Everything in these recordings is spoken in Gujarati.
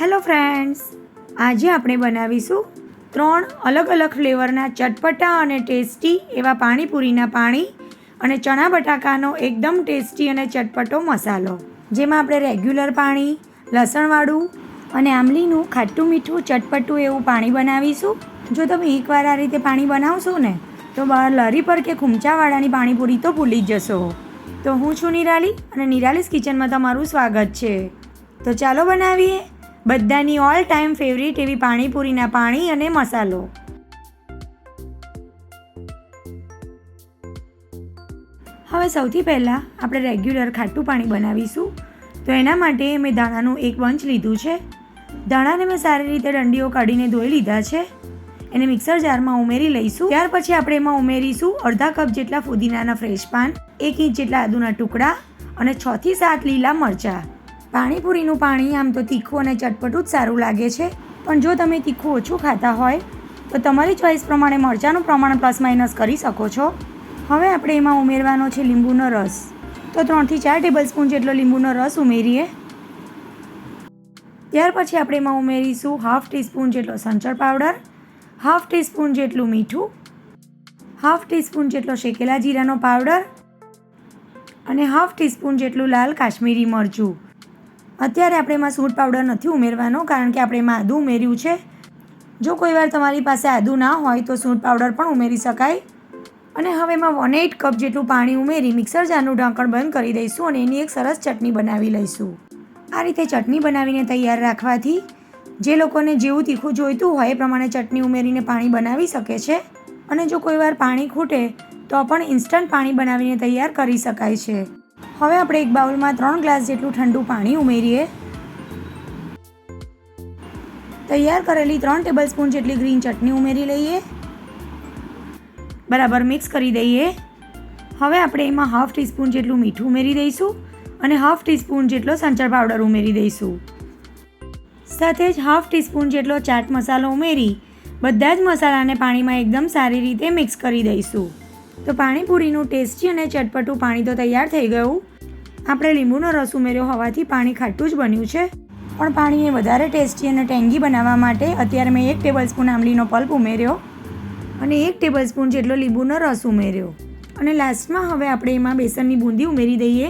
હેલો ફ્રેન્ડ્સ, આજે આપણે બનાવીશું ત્રણ અલગ અલગ ફ્લેવરના ચટપટા અને ટેસ્ટી એવા પાણીપુરીના પાણી અને ચણા બટાકાનો એકદમ ટેસ્ટી અને ચટપટો મસાલો. જેમાં આપણે રેગ્યુલર પાણી, લસણવાળું અને આંબલીનું ખાટું મીઠું ચટપટું એવું પાણી બનાવીશું. જો તમે એકવાર આ રીતે પાણી બનાવશો ને, તો બહાર લરી પર કે ખૂમચાવાળાની પાણીપુરી તો ભૂલી જ જશો. તો હું છું નિરાલી અને નિરાલીસ કિચનમાં તમારું સ્વાગત છે. તો ચાલો બનાવીએ. બધાની ઓલ ટાઈમ ફેવરિટ એવી પાણીપુરીના પાણી અને મસાલો. હવે સૌથી પહેલાં આપણે રેગ્યુલર ખાટું પાણી બનાવીશું. તો એના માટે મેં ધાણાનું એક બંચ લીધું છે. ધાણાને મેં સારી રીતે દંડીઓ કાઢીને ધોઈ લીધા છે. એને મિક્સર જારમાં ઉમેરી લઈશું. ત્યાર પછી આપણે એમાં ઉમેરીશું અડધા કપ જેટલા ફુદીનાના ફ્રેશ પાન, એક ઇંચ જેટલા આદુના ટુકડા અને છથી સાત લીલા મરચાં. પાણીપુરીનું પાણી આમ તો તીખું અને ચટપટું જ સારું લાગે છે. પણ જો તમે તીખું ઓછું ખાતા હોય, તો તમારી ચોઈસ પ્રમાણે મરચાંનું પ્રમાણ પ્લસ માઇનસ કરી શકો છો. હવે આપણે એમાં ઉમેરવાનો છે લીંબુનો રસ. તો ત્રણથી ચાર ટેબલ સ્પૂન જેટલો લીંબુનો રસ ઉમેરીએ. ત્યાર પછી આપણે એમાં ઉમેરીશું હાફ ટીસ્પૂન જેટલો સંચળ પાવડર, હાફ ટીસ્પૂન જેટલું મીઠું, હાફ ટીસ્પૂન જેટલો શેકેલા જીરાનો પાવડર અને હાફ ટીસ્પૂન જેટલું લાલ કાશ્મીરી મરચું. અત્યારે આપણે એમાં સૂટ પાવડર નથી ઉમેરવાનો કારણ કે આપણે એમાં આદું ઉમેર્યું છે. જો કોઈ વાર તમારી પાસે આદું ના હોય તો સૂટ પાવડર પણ ઉમેરી શકાય. અને હવે એમાં વન એઇટ કપ જેટલું પાણી ઉમેરી મિક્સર જારનું ઢાંકણ બંધ કરી દઈશું અને એની એક સરસ ચટણી બનાવી લઈશું. આ રીતે ચટણી બનાવીને તૈયાર રાખવાથી જે લોકોને જેવું તીખું જોઈતું હોય એ પ્રમાણે ચટણી ઉમેરીને પાણી બનાવી શકે છે. અને જો કોઈ વાર પાણી ખૂટે તો પણ ઇન્સ્ટન્ટ પાણી બનાવીને તૈયાર કરી શકાય છે. હવે આપણે એક બાઉલમાં ત્રણ ગ્લાસ જેટલું ઠંડુ પાણી ઉમેરીએ. તૈયાર કરેલી ત્રણ ટેબલ સ્પૂન જેટલી ગ્રીન ચટણી ઉમેરી લઈએ. બરાબર મિક્સ કરી દઈએ. હવે આપણે એમાં હાફ ટીસ્પૂન જેટલું મીઠું ઉમેરી દઈશું અને હાફ ટીસ્પૂન જેટલો સંચર પાવડર ઉમેરી દઈશું. સાથે જ હાફ ટીસ્પૂન જેટલો ચાટ મસાલો ઉમેરી બધા જ મસાલાને પાણીમાં એકદમ સારી રીતે મિક્સ કરી દઈશું. તો પાણીપુરીનું ટેસ્ટી અને ચટપટું પાણી તો તૈયાર થઈ ગયું. આપણે લીંબુનો રસ ઉમેર્યો હોવાથી પાણી ખાટું જ બન્યું છે. પણ પાણીને વધારે ટેસ્ટી અને ટેંગી બનાવવા માટે અત્યારે મેં એક ટેબલ સ્પૂન આંબલીનો પલ્પ ઉમેર્યો અને એક ટેબલ સ્પૂન જેટલો લીંબુનો રસ ઉમેર્યો. અને લાસ્ટમાં હવે આપણે એમાં બેસનની બૂંદી ઉમેરી દઈએ.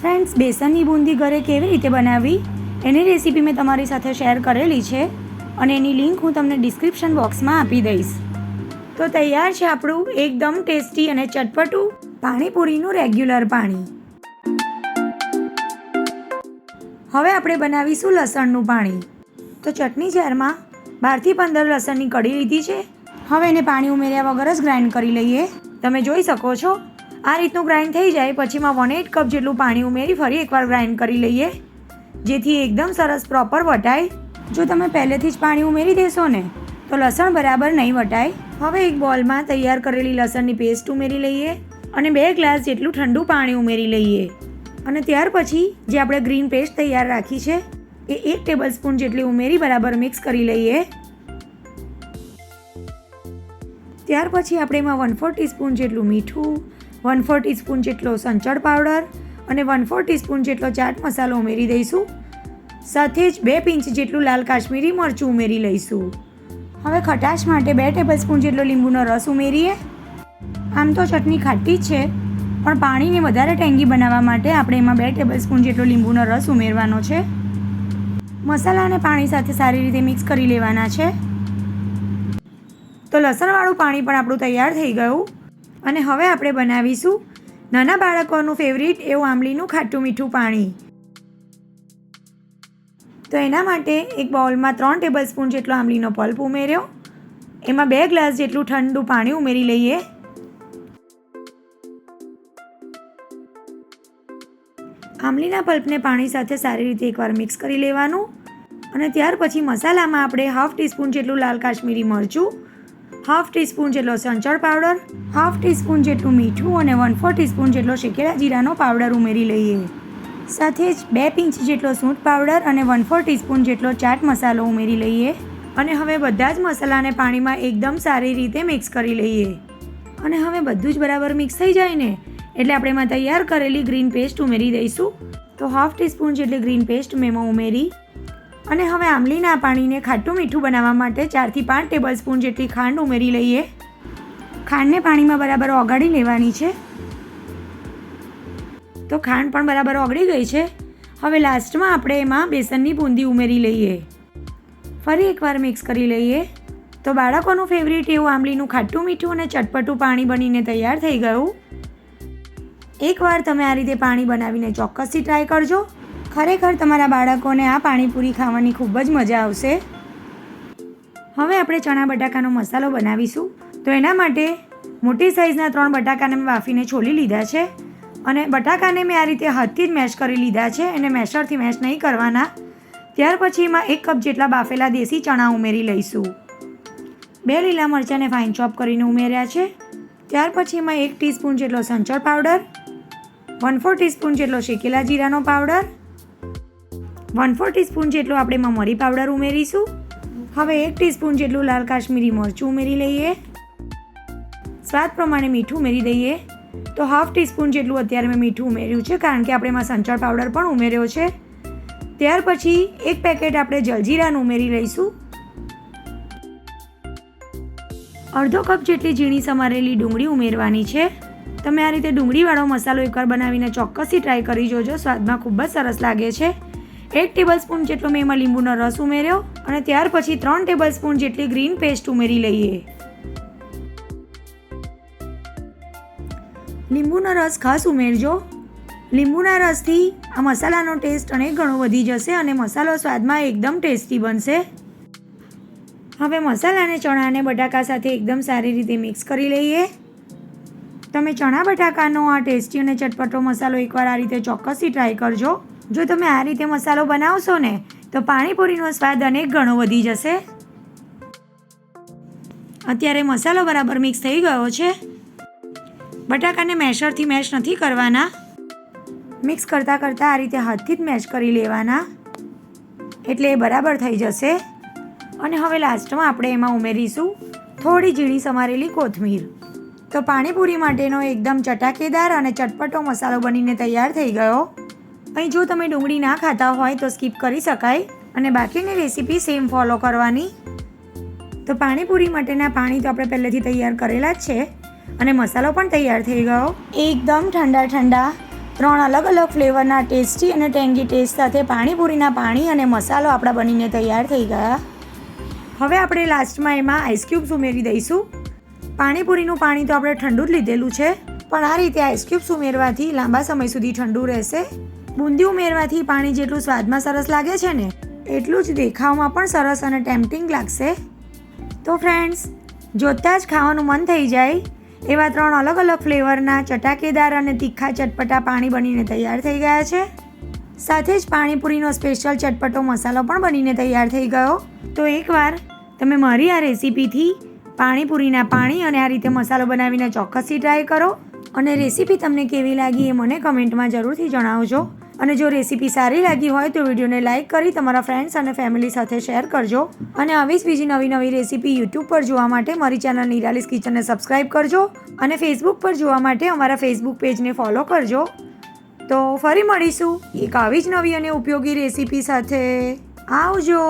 ફ્રેન્ડ્સ, બેસનની બૂંદી ઘરે કેવી રીતે બનાવવી? એની રેસીપી મેં તમારી સાથે શેર કરેલી છે અને એની લિંક હું તમને ડિસ્ક્રિપ્શન બોક્સમાં આપી દઈશ. તો તૈયાર છે આપણું એકદમ ટેસ્ટી અને ચટપટું પાણીપુરીનું રેગ્યુલર પાણી. હવે આપણે બનાવીશું લસણનું પાણી. તો ચટણી જારમાં બારથી પંદર લસણની કઢી લીધી છે. હવે એને પાણી ઉમેર્યા વગર જ ગ્રાઇન્ડ કરી લઈએ. તમે જોઈ શકો છો, આ રીતનું ગ્રાઇન્ડ થઈ જાય પછીમાં વન એટ કપ જેટલું પાણી ઉમેરી ફરી એકવાર ગ્રાઇન્ડ કરી લઈએ. જેથી એકદમ સરસ પ્રોપર વટાય. જો તમે પહેલેથી જ પાણી ઉમેરી દેશો ને, તો લસણ બરાબર નહીં વટાય. હવે એક બોલમાં તૈયાર કરેલી લસણની પેસ્ટ ઉમેરી લઈએ અને બે ગ્લાસ જેટલું ઠંડુ પાણી ઉમેરી લઈએ. અને ત્યાર પછી જે આપણે ગ્રીન પેસ્ટ તૈયાર રાખી છે, એ એક ટેબલ સ્પૂન જેટલી ઉમેરી બરાબર મિક્સ કરી લઈએ. ત્યાર પછી આપણે એમાં વન ફોર ટીસ્પૂન જેટલું મીઠું વન ફોર ટીસ્પૂન જેટલો સંચળ પાવડર અને વન ફોર ટીસ્પૂન જેટલો ચાટ મસાલો ઉમેરી દઈશું. સાથે જ બે પિંચ જેટલું લાલ કાશ્મીરી મરચું ઉમેરી લઈશું. હવે ખટાશ માટે બે ટેબલ સ્પૂન જેટલો લીંબુનો રસ ઉમેરીએ. આમ તો ચટણી ખાટી જ છે, પણ પાણીને વધારે ટેંગી બનાવવા માટે આપણે એમાં બે ટેબલ સ્પૂન જેટલો લીંબુનો રસ ઉમેરવાનો છે. મસાલાને પાણી સાથે સારી રીતે મિક્સ કરી લેવાના છે. તો લસણવાળું પાણી પણ આપણું તૈયાર થઈ ગયું. અને હવે આપણે બનાવીશું નાના બાળકોનું ફેવરિટ એવું આંબલીનું ખાટું મીઠું પાણી. તો એના માટે એક બાઉલમાં ત્રણ ટેબલ સ્પૂન જેટલો આંબલીનો પલ્પ ઉમેર્યો. એમાં બે ગ્લાસ જેટલું ઠંડુ પાણી ઉમેરી લઈએ. આંબલીના પલ્પને પાણી સાથે સારી રીતે એકવાર મિક્સ કરી લેવાનું અને ત્યાર પછી મસાલામાં આપણે હાફ ટીસ્પૂન જેટલું લાલ કાશ્મીરી મરચું, હાફ ટીસ્પૂન જેટલો સંચળ પાવડર, હાફ ટીસ્પૂન જેટલું મીઠું અને વન ફોર ટીસ્પૂન જેટલો શેકેલા જીરાનો પાવડર ઉમેરી લઈએ. સાથે જ બે પિંચ જેટલો સૂંઠ પાવડર અને વન ફોર ટીસ્પૂન જેટલો ચાટ મસાલો ઉમેરી લઈએ અને હવે બધા જ મસાલાને પાણીમાં એકદમ સારી રીતે મિક્સ કરી લઈએ. અને હવે બધું જ બરાબર મિક્સ થઈ જાય ને, એટલે આપણે એમાં તૈયાર કરેલી ગ્રીન પેસ્ટ ઉમેરી દઈશું. તો હાફ ટીસ્પૂન જેટલી ગ્રીન પેસ્ટ મેં ઉમેરી. અને હવે આંબલીના પાણીને ખાટું મીઠું બનાવવા માટે ચારથી પાંચ ટેબલ સ્પૂન જેટલી ખાંડ ઉમેરી લઈએ. ખાંડને પાણીમાં બરાબર ઓગાળી લેવાની છે. તો ખાંડ પણ બરાબર ઓગળી ગઈ છે. હવે લાસ્ટમાં આપણે એમાં બેસનની બૂંદી ઉમેરી લઈએ. ફરી એકવાર મિક્સ કરી લઈએ. તો બાળકોનું ફેવરિટ એવું આંબલીનું ખાટું મીઠું અને ચટપટું પાણી બનીને તૈયાર થઈ ગયું. એકવાર તમે આ રીતે પાણી બનાવીને ચોક્કસથી ટ્રાય કરજો. ખરેખર તમારા બાળકોને આ પાણીપુરી ખાવાની ખૂબ જ મજા આવશે. હવે આપણે ચણા બટાકાનો મસાલો બનાવીશું. તો એના માટે મોટી સાઇઝના ત્રણ બટાકાને મેં બાફીને છોલી લીધા છે. અને બટાકાને મેં આ રીતે હાથથી જ મેશ કરી લીધા છે, એને મેશરથી મેશ નહીં કરવાના. ત્યાર પછી એમાં એક કપ જેટલા બાફેલા દેશી ચણા ઉમેરી લઈશું. બે લીલા મરચાંને ફાઇન ચોપ કરીને ઉમેર્યા છે. ત્યાર પછી એમાં એક ટીસ્પૂન જેટલો સંચળ પાવડર વન ફોર ટીસ્પૂન જેટલો શેકેલા જીરાનો પાવડર વન ફોર ટીસ્પૂન જેટલો આપણે મરી પાવડર ઉમેરીશું. હવે એક ટીસ્પૂન જેટલું લાલ કાશ્મીરી મરચું ઉમેરી લઈએ. સ્વાદ પ્રમાણે મીઠું ઉમેરી દઈએ. તો હાફ ટીસ્પૂન જેટલું અત્યારે મેં મીઠું ઉમેર્યું છે, કારણ કે આપણે એમાં સંચળ પાવડર પણ ઉમેર્યો છે. ત્યાર પછી એક પેકેટ આપણે જલજીરાનું ઉમેરી લઈશું. અડધો કપ જેટલી ઝીણી સમારેલી ડુંગળી ઉમેરવાની છે. તમે આ રીતે ડુંગળીવાળો મસાલો એકવાર બનાવીને ચોક્કસથી ટ્રાય કરી જોજો, સ્વાદમાં ખૂબ જ સરસ લાગે છે. એક ટેબલ સ્પૂન જેટલો મેં એમાં લીંબુનો રસ ઉમેર્યો અને ત્યાર પછી ત્રણ ટેબલ સ્પૂન જેટલી ગ્રીન પેસ્ટ ઉમેરી લઈએ. લીંબુનો રસ ખાસ ઉમેરજો. લીંબુના રસથી આ મસાલાનો ટેસ્ટ અનેક ગણો વધી જશે અને મસાલો સ્વાદમાં એકદમ ટેસ્ટી બનશે. હવે મસાલાને ચણાને બટાકા સાથે એકદમ સારી રીતે મિક્સ કરી લઈએ. તમે ચણા, બટાકાનો આ ટેસ્ટી અને ચટપટો મસાલો એકવાર આ રીતે ચોક્કસથી ટ્રાય કરજો. જો તમે આ રીતે મસાલો બનાવશો ને, તો પાણીપુરીનો સ્વાદ અનેક ગણો વધી જશે. અત્યારે મસાલો બરાબર મિક્સ થઈ ગયો છે. બટાકાને મેશરથી મેશ નથી કરવાના. મિક્સ કરતાં કરતાં આ રીતે હાથથી જ મેશ કરી લેવાના. એટલે એ બરાબર થઈ જશે. અને હવે લાસ્ટમાં આપણે એમાં ઉમેરીશું થોડી ઝીણી સમારેલી કોથમીર. તો પાણીપુરી માટેનો એકદમ ચટાકેદાર અને ચટપટો મસાલો બનીને તૈયાર થઈ ગયો. અહીં જો તમે ડુંગળી ના ખાતા હોય તો સ્કીપ કરી શકાય અને બાકીની રેસીપી સેમ ફોલો કરવાની. તો પાણીપુરી માટેના પાણી તો આપણે પહેલેથી તૈયાર કરેલા જ છે. અને મસાલો પણ તૈયાર થઈ ગયો. એકદમ ઠંડા ઠંડા. ત્રણ અલગ અલગ ફ્લેવરના ટેસ્ટી અને ટેંગી ટેસ્ટ સાથે પાણીપુરીના પાણી અને મસાલો આપણા બનીને તૈયાર થઈ ગયા. હવે આપણે લાસ્ટમાં એમાં આઈસ ક્યુબ્સ ઉમેરી દઈશું. પાણીપુરીનું પાણી તો આપણે ઠંડુ જ લીધેલું છે, પણ આ રીતે આઈસ ક્યુબ્સ ઉમેરવાથી લાંબા સમય સુધી ઠંડુ રહેશે. બુંદી ઉમેરવાથી પાણી જેટલું સ્વાદમાં સરસ લાગે છે ને, એટલું જ દેખાવમાં પણ સરસ અને ટેમ્પટિંગ લાગશે. તો ફ્રેન્ડ્સ જોતાં જ ખાવાનું મન થઈ જાય. એવા ત્રણ અલગ અલગ ફ્લેવરના ચટાકેદાર અને તીખા ચટપટા પાણી બનીને તૈયાર થઈ ગયા છે. સાથે જ પાણીપુરીનો સ્પેશિયલ ચટપટો મસાલો પણ બનીને તૈયાર થઈ ગયો. તો એકવાર તમે મારી આ રેસીપીથી પાણીપુરીના પાણી અને આ રીતે મસાલો બનાવીને ચોક્કસથી ટ્રાય કરો. અને રેસીપી તમને કેવી લાગી એ મને કમેન્ટમાં જરૂરથી જણાવજો. અને જો રેસીપી સારી લાગી હોય તો વિડીયોને લાઇક કરી તમારા ફ્રેન્ડ્સ અને ફેમિલી સાથે શેર કરજો. અને આવી જ બીજી નવી નવી રેસીપી યુટ્યુબ પર જોવા માટે મારી ચેનલ નિરાલીસ કિચનને સબસ્ક્રાઈબ કરજો અને ફેસબુક પર જોવા માટે અમારા ફેસબુક પેજને ફોલો કરજો. તો ફરી મળીશું એક આવી જ નવી અને ઉપયોગી રેસીપી સાથે. આવજો.